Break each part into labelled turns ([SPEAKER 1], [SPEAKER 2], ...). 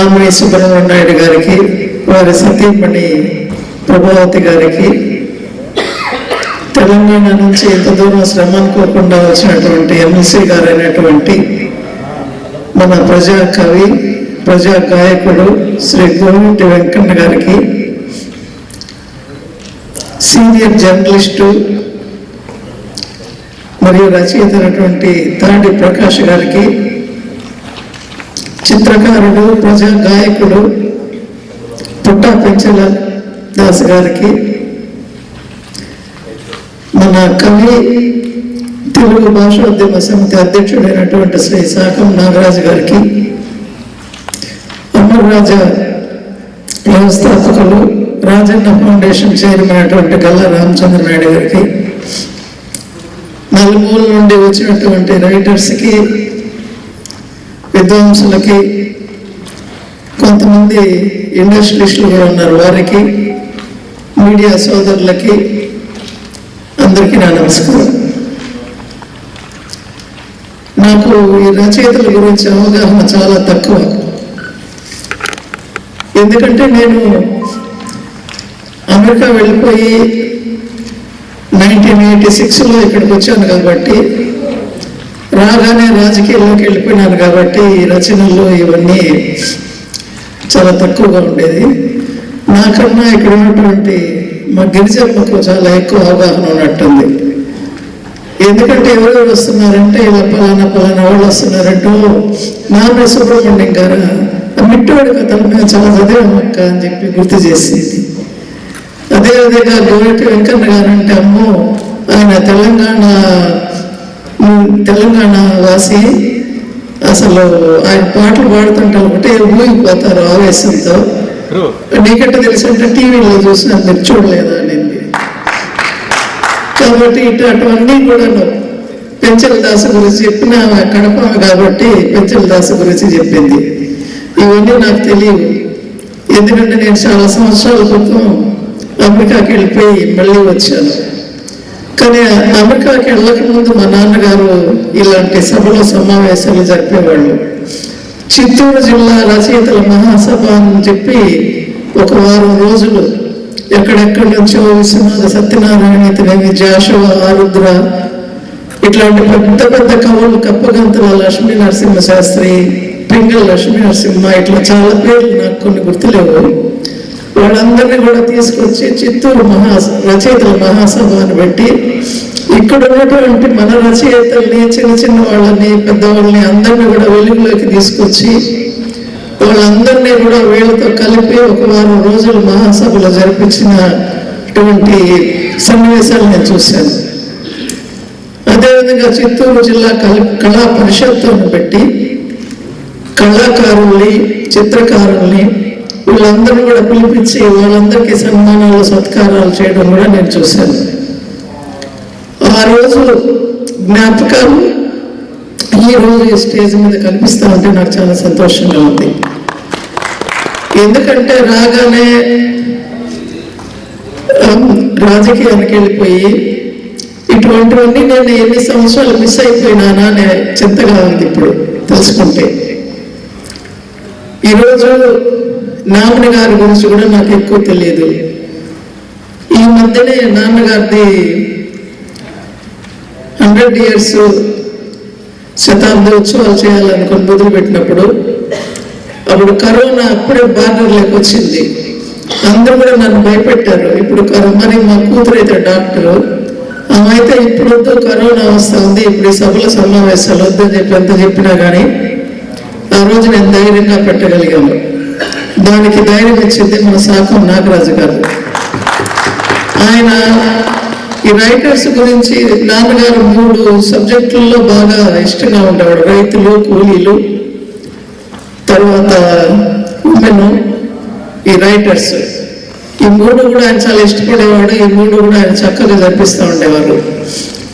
[SPEAKER 1] Nominee Subrahmanya Naidu గారికి వారి సతీమణి ప్రభావతి గారికి తెలంగాణ నుంచి ఇంత దూరం శ్రమ అనుకోకుండా వచ్చినటువంటి ఎమ్మెల్సీ గారు అయినటువంటి మన ప్రజా కవి ప్రజా గాయకుడు శ్రీ గోవింటి వెంకన్న గారికి సీనియర్ జర్నలిస్టు మరియు రచయిత అయినటువంటి తాండి ప్రకాష్ గారికి చిత్రకారుడు ప్రజా గాయకుడు పుట్ట పెంచల దాస్ గారికి మన కవి తెలుగు భాషోద్యమ సమితి అధ్యక్షుడైనటువంటి శ్రీ సాకం నాగరాజు గారికి అమర్ రాజా వ్యవస్థాపకులు రాజన్న ఫౌండేషన్ చైర్మన్ అయినటువంటి గల్లా రామచంద్ర నాయుడు గారికి నలుమూల నుండి వచ్చినటువంటి రైటర్స్కి విద్వాంసులకి కొంతమంది ఇండస్ట్రియలిస్టులు కూడా ఉన్నారు. వారికి మీడియా సోదరులకి అందరికీ నా నమస్కారం. నాకు ఈ రచయితల గురించి అవగాహన చాలా తక్కువ. ఎందుకంటే నేను అమెరికా వెళ్ళిపోయి నైన్టీన్ ఎయిటీ సిక్స్లో ఇక్కడికి వచ్చాను కాబట్టి రాగానే రాజకీయాల్లోకి వెళ్ళిపోయినాను కాబట్టి ఈ రచనలు ఇవన్నీ చాలా తక్కువగా ఉండేది. నాకన్నా ఇక్కడ ఉన్నటువంటి మా గిరిజనులకు చాలా ఎక్కువ అవగాహన ఉన్నట్టుంది ఎందుకంటే ఎవరెవరు వస్తున్నారంటే ఇలా పలానా పలానా వాళ్ళు వస్తున్నారంటూ నాన్న సుబ్రహ్మణ్యం గారు ఆ మిట్టోడి కథలు మేము చాలా చదివామక్క అని చెప్పి గుర్తు చేసేది. అదే విధంగా గోరటి వెంకన్న గారు అంటే అమ్మో ఆయన తెలంగాణ తెలంగాణ వాసి అసలు ఆయన పాటలు పాడుతుంటే. ఒకటే ఊగిపోతారు ఆవేశంతో. నీకంటే తెలిసి అంటే టీవీలో చూసిన మీరు చూడలేదా అనేది. కాబట్టి ఇట్లాంటివన్నీ కూడాను పెంచల దాసు గురించి చెప్పిన కడప కాబట్టి పెంచల దాసు గురించి చెప్పింది. ఇవన్నీ నాకు తెలియవు. ఎందుకంటే నేను చాలా సంవత్సరాల క్రితం అమెరికాకి వెళ్ళిపోయి మళ్ళీ వచ్చాను. కానీ అమెరికాకి వెళ్ళక ముందు మా నాన్నగారు ఇలాంటి సభలు సమావేశాలు జరిపేవాళ్ళు. చిత్తూరు జిల్లా రచయితల మహాసభ అని చెప్పి ఒక వారం రోజులు ఎక్కడెక్కడి నుంచో విశ్వనాథ సత్యనారాయణ ఇతనేమి జాషువ ఆరుద్ర ఇట్లాంటి పెద్ద పెద్ద కవులు కప్పగంతుల లక్ష్మీ నరసింహ శాస్త్రి పింగళ లక్ష్మీ నరసింహ ఇట్లా చాలా పేర్లు నాకు కొన్ని గుర్తులేవు. వాళ్ళందరినీ కూడా తీసుకొచ్చి చిత్తూరు మహా రచయితల మహాసభ అని పెట్టి ఇక్కడ ఉన్నటువంటి మన రచయితల్ని చిన్న చిన్న వాళ్ళని పెద్దవాళ్ళని అందరినీ కూడా వెలుగులోకి తీసుకొచ్చి వాళ్ళందరినీ కూడా వీళ్ళతో కలిపి ఒక వారం రోజులు మహాసభలో జరిపించినటువంటి సన్నివేశాలు నేను చూశాను. అదేవిధంగా చిత్తూరు జిల్లా కళ కళా పరిషత్తును పెట్టి కళాకారుల్ని చిత్రకారుల్ని వీళ్ళందరినీ కూడా పిలిపించి వాళ్ళందరికీ సన్మానాలు సత్కారాలు చేయడం కూడా నేను చూశాను. ఆ రోజు జ్ఞాపకాలు ఈ రోజు ఈ స్టేజ్ మీద కనిపిస్తా ఉంటే నాకు చాలా సంతోషంగా ఉంది. ఎందుకంటే రాగానే రాజకీయానికి వెళ్ళిపోయి ఇటువంటివన్నీ నేను ఎన్ని సంవత్సరాలు మిస్ అయిపోయినానా అనే చింతగా ఉంది ఇప్పుడు తెలుసుకుంటే. ఈరోజు నామని గారి గురించి కూడా నాకు ఎక్కువ తెలియదు. ఈ మధ్యనే నాన్నగారిది హండ్రెడ్ ఇయర్స్ శతాబ్ది ఉత్సవాలు చేయాలనుకుని మొదలుపెట్టినప్పుడు అప్పుడు కరోనా అప్పుడే బార్డర్లోకి వచ్చింది. అందరూ కూడా నన్ను భయపెట్టారు. ఇప్పుడు మరి మా కూతురు అయితే డాక్టరు ఆమె అయితే ఇప్పుడు కరోనా వస్తా ఉంది ఇప్పుడు ఈ సభల సమావేశాలు వద్దని చెప్పి ఎంత చెప్పినా కానీ ఆ రోజు నేను ధైర్యంగా పెట్టగలిగాను. దానికి ధైర్యం ఇచ్చింది మన శాఖం నాగరాజు గారు. ఆయన ఈ రైటర్స్ గురించి నాన్నగారు మూడు సబ్జెక్టుల్లో బాగా ఇష్టంగా ఉండేవాడు. రైతులు కూలీలు తర్వాత ఉమెన్ ఈ రైటర్స్ ఈ మూడు కూడా ఆయన చాలా ఇష్టపడేవాడు. ఈ మూడు కూడా ఆయన చక్కగా జరిపిస్తూ ఉండేవారు.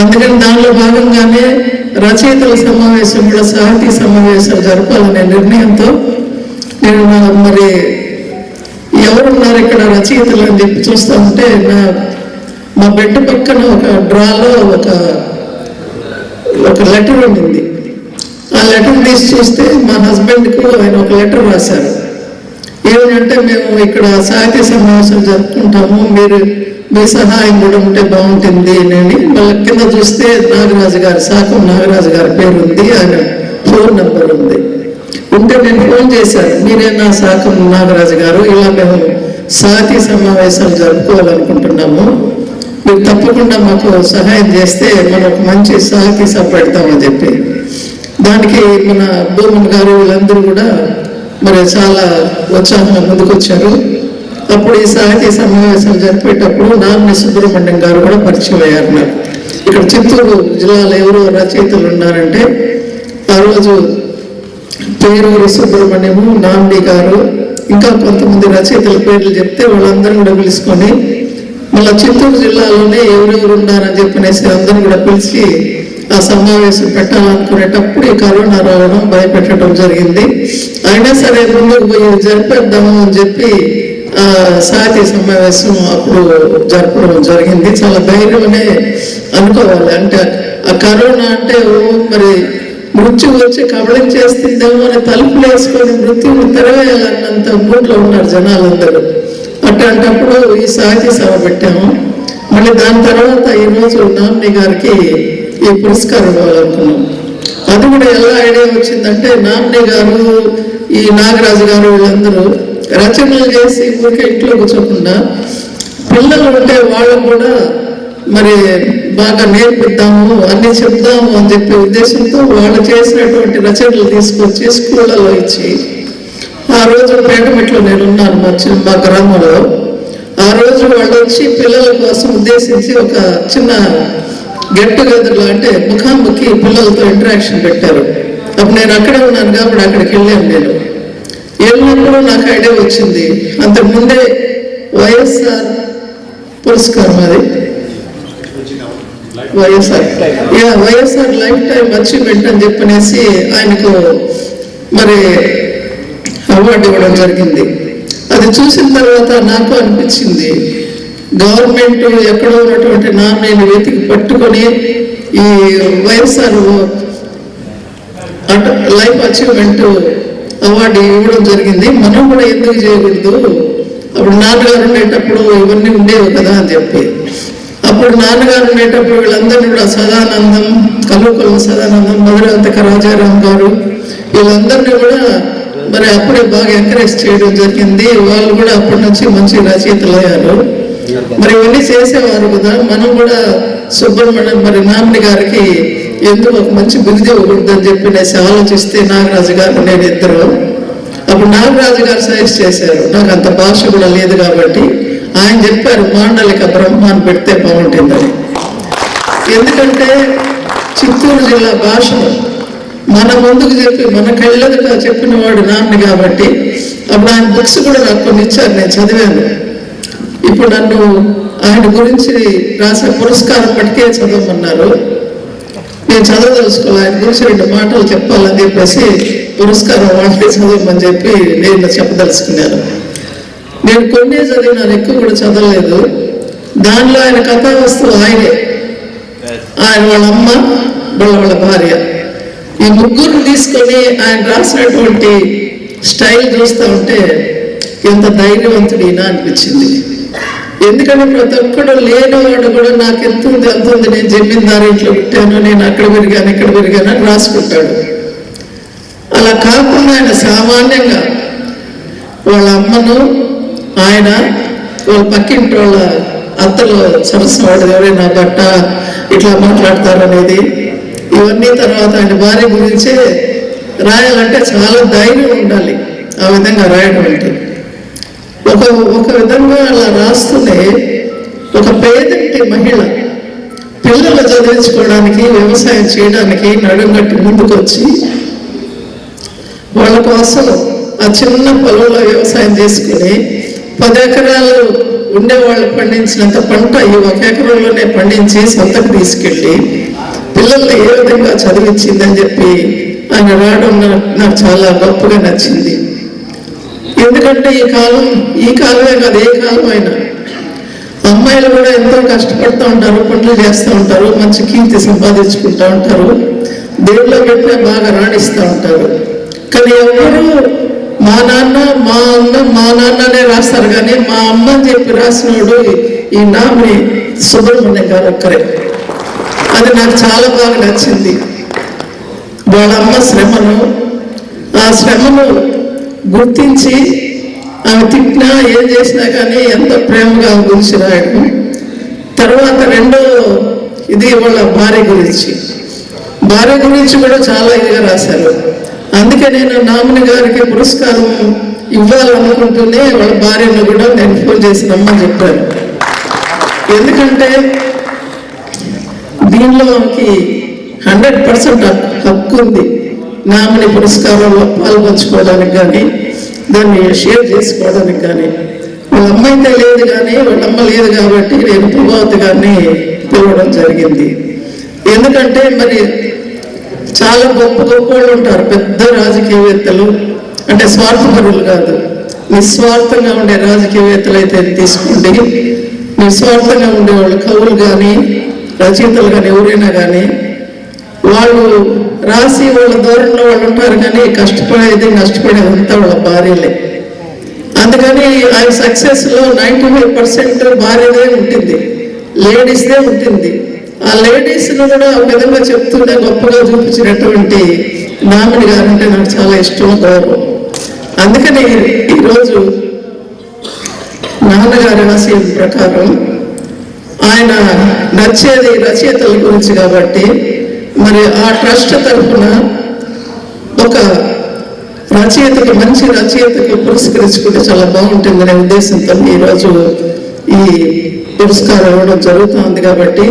[SPEAKER 1] అందుకని దానిలో భాగంగానే రచయితల సమావేశం కూడా సాహితీ సమావేశాలు జరపాలనే నిర్ణయంతో నేను మరి ఎవరున్నారు ఇక్కడ రచయితలు అని చెప్పి చూస్తూ ఉంటే నా మా బెడ్ పక్కన ఒక డ్రాలో ఒక ఒక లెటర్ ఉండింది. ఆ లెటర్ తీసి చూస్తే మా హస్బెండ్కు ఆయన ఒక లెటర్ రాశారు. ఏమంటే మేము ఇక్కడ సాహిత్య సమావేశం జరుపుకుంటాము మీరు మీ సహాయం కూడా ఉంటే బాగుంటుంది అని వాళ్ళ కింద చూస్తే నాగరాజు గారు సాకం నాగరాజు గారి పేరు ఉంది ఆయన ఫోన్ నెంబర్ ఉంది. ఉంటే నేను ఫోన్ చేశాను. మీరే నా సాకం నాగరాజు గారు ఇలా మేము సాతి సమావేశాలు జరుపుకోవాలనుకుంటున్నాము. మీరు తప్పకుండా మాకు సహాయం చేస్తే మనం ఒక మంచి సాతి సభ పెడతామని చెప్పి. దానికి మన భూమన్ గారు వీళ్ళందరూ కూడా మరి చాలా ఉత్సాహంగా ముందుకొచ్చారు. అప్పుడు ఈ సాహితీ సమావేశాలు జరిపేటప్పుడు నాన్న సుబ్రహ్మణ్యం గారు కూడా పరిచయం అయ్యారు. నాకు ఇక్కడ చిత్తూరు జిల్లాలో ఎవరు రచయితలు ఉన్నారంటే ఆ రోజు పేరూరి సుబ్రహ్మణ్యము నాండి గారు ఇంకా కొంతమంది రచయితల పేర్లు చెప్తే వాళ్ళందరూ కూడా పిలుచుకొని మళ్ళీ చిత్తూరు జిల్లాలోనే ఎవరెవరు ఉన్నారని చెప్పినేసి అందరూ కూడా పిలిచి ఆ సమావేశం పెట్టాలనుకునేటప్పుడు ఈ కరోనా రావడం భయపెట్టడం జరిగింది. అయినా సరే ముందుకు పోయి జరిపేద్దాము అని చెప్పి ఆ సాహితీ సమావేశం అప్పుడు జరపడం జరిగింది. చాలా ధైర్యమనే అనుకోవాలి. అంటే ఆ కరోనా అంటే మరి మృత్యు వచ్చి కబళించేస్తుందేమో అని తలుపులు వేసుకొని మృత్యుని తెరవేయాలన్నంత మూడ్లో ఉన్నారు జనాలందరూ. అట్లాంటప్పుడు ఈ సాహితీ సభ పెట్టాము. మళ్ళీ దాని తర్వాత ఈ రోజు నామిని గారికి ఈ పురస్కారం ఇవ్వాలనుకున్నాం. అది కూడా ఎలా ఐడియా వచ్చిందంటే నామిని గారు ఈ నాగరాజు గారు వీళ్ళందరూ రచనలు చేసి ఊరికే ఇంట్లో కూర్చోకుండా పిల్లలు ఉంటే వాళ్ళకు కూడా మరి బాగా నేర్పిద్దాము అన్ని చెప్దాము అని చెప్పే ఉద్దేశంతో వాళ్ళు చేసినటువంటి రచనలు తీసుకొచ్చి స్కూళ్ళలో ఇచ్చి ఆ రోజు పేటమిట్లో నేను ఉన్నాను మా చిన్న మా గ్రామంలో. ఆ రోజు వాళ్ళు వచ్చి పిల్లల కోసం ఉద్దేశించి ఒక చిన్న గెట్ టుగెదర్లో అంటే ముఖాముఖి పిల్లలతో ఇంటరాక్షన్ పెట్టారు. అప్పుడు నేను అక్కడే ఉన్నాను కాబట్టి అక్కడికి వెళ్ళాను నేను. వెళ్ళినప్పుడు నాకు ఐడియా వచ్చింది అంతకుముందే వైఎస్ఆర్ పురస్కారం అది. YSR. Yeah YSR lifetime achievement అని చెప్పనేసి ఆయనకు మరి అవార్డు ఇవ్వడం జరిగింది. అది చూసిన తర్వాత నాకు అనిపించింది గవర్నమెంట్ ఎక్కడో ఉన్నటువంటి నాన్నని వెతికి పట్టుకొని ఈ వైఎస్ఆర్ అట లైఫ్ అచీవ్మెంట్ అవార్డు ఇవ్వడం జరిగింది. మనం కూడా ఎందుకు చేయకూడదు? అప్పుడు నాన్నగారు ఉండేటప్పుడు ఇవన్నీ ఉండేవి కదా అని చెప్పి. అప్పుడు నాన్నగారు ఉండేటప్పుడు వీళ్ళందరూ కూడా సదానందం కలువకొల్ల సదానందం మధురాంతక రాజారాం గారు వీళ్ళందరినీ కూడా మరి అప్పుడే బాగా ఎంకరేజ్ చేయడం జరిగింది. వాళ్ళు కూడా అప్పటి నుంచి మంచి రచయితలు అయ్యారు. మరి ఇవన్నీ చేసేవారు కదా. మనం కూడా సుబ్రహ్మణ్యం మరి నామిని గారికి ఎందుకు ఒక మంచి బిరుదు ఇవ్వకూడదని చెప్పి నేను ఆలోచిస్తే నాగరాజు గారు నేను ఇద్దరు. అప్పుడు నాగరాజు గారు సజెస్ట్ చేశారు. నాకు అంత భాష కూడా లేదు కాబట్టి. ఆయన చెప్పారు మాండలిక బ్రహ్మాన్ని పెడితే బాగుంటుందని. ఎందుకంటే చిత్తూరు జిల్లా భాష మన ముందుకు చెప్పి మన కళ్ళెదుట చెప్పిన వాడు నాన్న కాబట్టి అప్పుడు ఆయన బుక్స్ కూడా నాకు కొన్ని ఇచ్చారు నేను చదివాను. ఇప్పుడు నన్ను ఆయన గురించి రాసే పురస్కారం పట్టుకే చదవమన్నారు. నేను చదవదలుచుకోవాలి ఆయన గురించి రెండు మాటలు చెప్పాలని చెప్పేసి పురస్కారం వాళ్ళే చదవమని చెప్పి నేను చెప్పదలుచుకున్నాను. నేను కొన్ని చదివినాను ఎక్కువ కూడా చదవలేదు. దానిలో ఆయన కథావస్తువు ఆయనే. ఆయన వాళ్ళ అమ్మ వాళ్ళ వాళ్ళ భార్య. ఈ ముగ్గురు తీసుకొని ఆయన రాసినటువంటి స్టైల్ చూస్తూ ఉంటే ఎంత ధైర్యవంతుడినా అనిపించింది. ఎందుకంటే ప్రతి ఒక్కడు లేనివాడు కూడా నాకు ఎంత ఉంది ఎంత ఉంది నేను జమీందారు ఇంట్లో పుట్టాను నేను అక్కడ పెరిగాను ఇక్కడ పెరిగాను అని రాసుకుంటాడు. అలా కాకుండా ఆయన సామాన్యంగా వాళ్ళ అమ్మను ఆయన వాళ్ళ పక్కింటి వాళ్ళ అత్తలు సరస్సు వాడు ఎవరైనా బట్ట ఇట్లా మాట్లాడతారు అనేది ఇవన్నీ తర్వాత ఆయన భార్య గురించే రాయాలంటే చాలా ధైర్యం ఉండాలి. ఆ విధంగా రాయడం అంటే. ఒక ఒక విధంగా అలా రాస్తూనే ఒక పేదంటి మహిళ పిల్లలు చదివించుకోవడానికి వ్యవసాయం చేయడానికి నడుంగట్టి ముందుకొచ్చి వాళ్ళ కోసం ఆ చిన్న పొలంలో వ్యవసాయం చేసుకుని పది ఎకరాలు ఉండే వాళ్ళు పండించినంత పంట ఈ ఒక ఎకరంలోనే పండించి సొంతకు తీసుకెళ్ళి పిల్లల్ని ఏ విధంగా చదివించిందని చెప్పి ఆయన రావడం నాకు చాలా గొప్పగా నచ్చింది. ఎందుకంటే ఈ కాలం ఈ కాలమే కాదు ఏ కాలం అయినా అమ్మాయిలు కూడా ఎంతో కష్టపడుతూ ఉంటారు పనులు చేస్తూ ఉంటారు మంచి కీర్తి సంపాదించుకుంటూ ఉంటారు దేవుళ్ళ పెట్టినా బాగా రాణిస్తూ ఉంటారు. కానీ ఎవరు మా నాన్న మా అమ్మ మా నాన్ననే రాస్తారు. కానీ మా అమ్మ అని చెప్పి రాసినోడు ఈ నామి సుబ్రహ్మణ్యం గారు ఒక్కరే. అది నాకు చాలా బాగా నచ్చింది. వాళ్ళమ్మ శ్రమను ఆ శ్రమను గుర్తించి ఆమె తిట్టినా ఏం చేసినా కానీ ఎంత ప్రేమగా గురించి రాయడం. తర్వాత రెండో ఇది వాళ్ళ భార్య గురించి. భార్య గురించి కూడా చాలా ఇదిగా రాశారు. అందుకే నేను నామిని గారికి పురస్కారం ఇవ్వాలనుకుంటూనే వాళ్ళ భార్యను కూడా నేను ఫోన్ చేసినమ్మని చెప్పాను. ఎందుకంటే దీనిలో ఆమెకి హండ్రెడ్ పర్సెంట్ హక్కు ఉంది. నామిని పురస్కారంలో పాల్పంచుకోవడానికి కానీ దాన్ని షేర్ చేసుకోవడానికి కానీ. వాళ్ళ అమ్మ అయితే లేదు కానీ వాళ్ళ అమ్మ లేదు కాబట్టి నేను ప్రభావతి గారిని పిలవడం జరిగింది. ఎందుకంటే మరి చాలా గొప్ప గొప్ప వాళ్ళు ఉంటారు. పెద్ద రాజకీయవేత్తలు. అంటే స్వార్థపరులు కాదు. నిస్వార్థంగా ఉండే రాజకీయవేత్తలు అయితే తీసుకోండి. నిస్వార్థంగా ఉండే వాళ్ళు కవులు కానీ రచయితలు కానీ ఎవరైనా కానీ వాళ్ళు రాసి వాళ్ళ దూరంలో వాళ్ళు ఉంటారు కానీ కష్టపడేది నష్టపడేది వాళ్ళ భార్యలే. అందుకని ఆయన సక్సెస్లో నైంటీ ఫైవ్ పర్సెంట్ భార్యదే ఉంటుంది. లేడీస్దే ఉంటుంది. ఆ లేడీస్ కూడా ఒక విధంగా చెప్తుంటే గొప్పగా చూపించినటువంటి నామిని గారు అంటే నాకు చాలా ఇష్టం గౌరవం. అందుకని ఈరోజు నాన్నగారి ఆశయం ప్రకారం ఆయన నచ్చేది రచయితల గురించి కాబట్టి మరి ఆ ట్రస్ట్ తరఫున ఒక రచయితకి మంచి రచయితకి పురస్కరించుకుంటే చాలా బాగుంటుందనే ఉద్దేశంతో ఈరోజు ఈ పురస్కారం ఇవ్వడం జరుగుతుంది కాబట్టి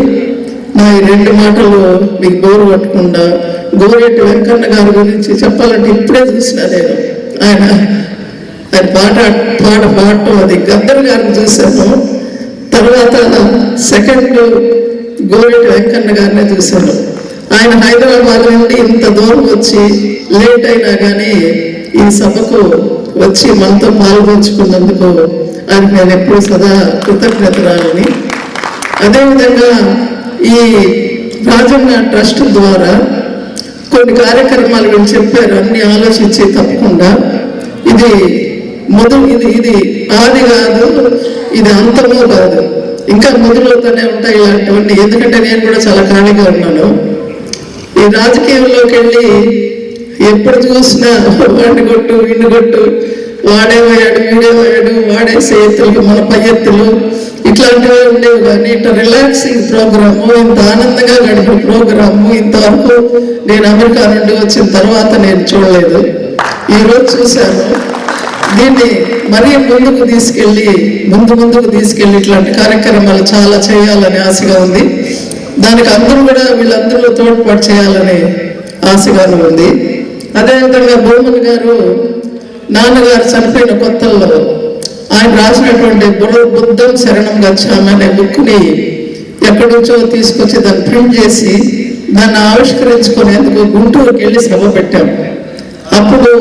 [SPEAKER 1] నా ఈ రెండు మాటలు మీకు బోరు పట్టకుండా గోరెట్టి వెంకన్న గారి గురించి చెప్పాలంటే ఇప్పుడే చూసిన నేను. ఆయన ఆయన పాట పాట పాడటం అది గద్దర్ గారిని చూశాను. తర్వాత సెకండ్ గోరెట్టి వెంకన్న గారినే చూశాను. ఆయన హైదరాబాద్ నుండి ఇంత దూరం వచ్చి లేట్ అయినా కానీ ఈ సభకు వచ్చి మనతో పాల్గొంచుకున్నందుకు ఆయన నేను ఎప్పుడు సదా కృతజ్ఞతరాలని. అదేవిధంగా ఈ రాజన్న ట్రస్ట్ ద్వారా కొన్ని కార్యక్రమాలు వీళ్ళు చెప్పారు. అన్ని ఆలోచించి తప్పకుండా. ఇది మొదలు ఇది ఇది ఆది కాదు ఇది అంతము కాదు. ఇంకా మొదలుతూనే ఉంటాయి ఇలాంటివన్నీ. ఎందుకంటే నేను కూడా చాలా ఖాళీగా ఉన్నాను. ఈ రాజకీయంలోకి వెళ్ళి ఎప్పుడు చూసినా వాడిని కొట్టు వీడిని కొట్టు వాడేమయ్యాడు వీడేమయ్యాడు వాడే చేతులు మన ఎత్తులు ఇట్లాంటివి ఉండేవి కానీ ఇంత రిలాక్సింగ్ ప్రోగ్రాము ఇంత ఆనందంగా గడిపే ప్రోగ్రాము ఇంతవరకు నేను అమెరికా నుండి వచ్చిన తర్వాత నేను చూడలేదు. ఈరోజు చూశాను. దీన్ని మరీ ముందుకు తీసుకెళ్ళి ముందు ముందుకు తీసుకెళ్ళి ఇట్లాంటి కార్యక్రమాలు చాలా చేయాలని ఆశగా ఉంది. దానికి అందరూ కూడా వీళ్ళందరూ తోడ్పాటు చేయాలని ఆశగాను ఉంది. అదేవిధంగా భూమన్ గారు నాన్నగారు చనిపోయిన కొత్తల్లో ఆయన రాసినటువంటి బుద్ధం శరణం గచ్చామి అనే బుక్ని ఎక్కడి నుంచో తీసుకొచ్చి దాన్ని ప్రింట్ చేసి దాన్ని ఆవిష్కరించుకునేందుకు గుంటూరుకి వెళ్ళి సభ పెట్టాం. అప్పుడు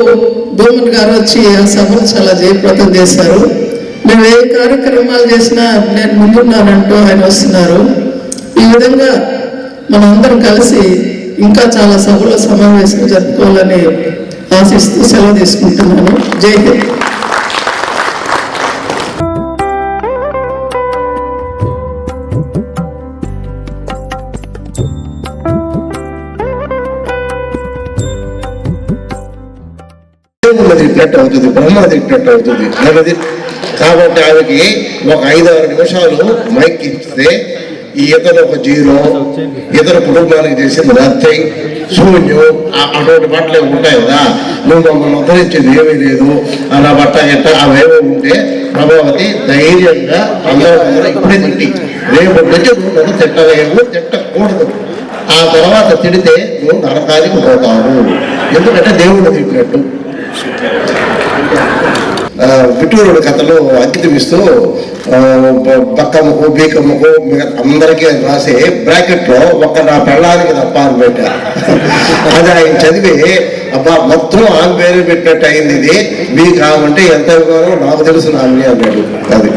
[SPEAKER 1] భూమన్ గారు వచ్చి ఆ సభను చాలా జయప్రదం చేశారు. మేము ఏ కార్యక్రమాలు చేసినా నేను ముందున్నానంటూ ఆయన వస్తున్నారు. ఈ విధంగా మనందరం కలిసి ఇంకా చాలా సభలో సమావేశం జరుపుకోవాలని ఆశిస్తూ సెలవు తీసుకుంటున్నాను. జై హింద్.
[SPEAKER 2] దేవుళ్ళు తిట్టినట్టు అవుతుంది బ్రహ్మ తిట్టినట్టు అవుతుంది. అన్నది కాబట్టి ఆమెకి ఒక ఐదు ఆరు నిమిషాలు మైక్ ఇస్తే ఈ ఇతను ఒక జీరో ఇతర కుటుంబానికి చేసింది నథింగ్ శూన్యం ఆ- అటువంటి బట్టలు ఉంటాయి కదా. నువ్వు మమ్మల్ని ఉద్ధరించేది ఏమీ లేదు. అలా బట్ట గట్ట అవేమో ఉంటే ప్రభావతి ధైర్యంగా అందరూ ఇప్పుడే తిట్టి రేపు నుంచి నువ్వు నన్ను తిట్టలేవు తిట్టకూడదు. ఆ తర్వాత తిడితే నువ్వు నరకానికి పోతావు. ఎందుకంటే దేవుడు తిట్టినట్టు. విటూరుడు కథలో అంకితమిస్తూ బక్కమ్మకు బీకమ్మకు అందరికీ అది బ్రాకెట్లో ఒక్క నా పెళ్ళానికి తప్ప అని పెట్టారు అది ఆయన చదివి అబ్బా మొత్తం ఆమె పేరు పెట్టినట్టు అయింది ఇది. మీకు ఆమంటే ఎంత నాకు తెలుసు నామిని అన్నాడు. అది.